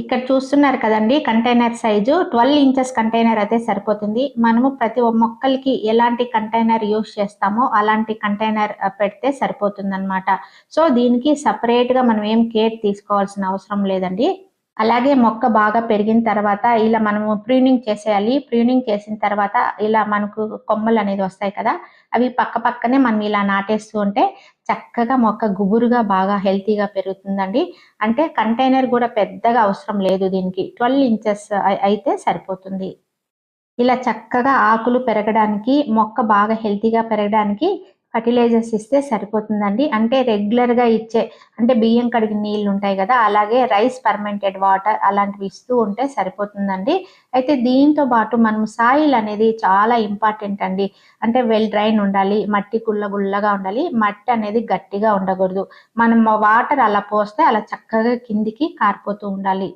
ఇక్కడ చూస్తున్నారు కదండి container size twelve inches container అయితే సరిపోతుంది. మనము ప్రతి మొక్కలకి ఎలాంటి కంటైనర్ యూస్ చేస్తామో అలాంటి కంటైనర్ పెడితే సరిపోతుంది అనమాట సో దీనికి సపరేట్గా మనం ఏం కేర్ తీసుకోవాల్సిన అవసరం లేదండి. అలాగే మొక్క బాగా పెరిగిన తర్వాత ఇలా మనము ప్రీనింగ్ చేసేయాలి. ప్రీనింగ్ చేసిన తర్వాత ఇలా మనకు కొమ్మలు అనేది వస్తాయి కదా అవి పక్క పక్కనే మనం ఇలా నాటేస్తూ ఉంటే చక్కగా మొక్క గుబురుగా బాగా హెల్తీగా పెరుగుతుందండి. అంటే కంటైనర్ కూడా పెద్దగా అవసరం లేదు దీనికి. ట్వెల్వ్ ఇంచెస్ అయితే సరిపోతుంది. ఇలా చక్కగా ఆకులు పెరగడానికి మొక్క బాగా హెల్తీగా పెరగడానికి ఫర్టిలైజర్స్ ఇస్తే సరిపోతుందండి. అంటే రెగ్యులర్గా ఇచ్చే అంటే బియ్యం కడిగిన నీళ్ళు ఉంటాయి కదా అలాగే రైస్ పర్మెంటెడ్ వాటర్ అలాంటివి ఇస్తూ ఉంటే సరిపోతుందండి. అయితే దీంతో పాటు మనం సాయిల్ అనేది చాలా ఇంపార్టెంట్ అండి. అంటే వెల్ డ్రైన్ ఉండాలి మట్టి గుల్ల గుల్లగా ఉండాలి మట్టి అనేది గట్టిగా ఉండకూడదు. మనం వాటర్ అలా పోస్తే అలా చక్కగా కిందికి కారిపోతూ ఉండాలి.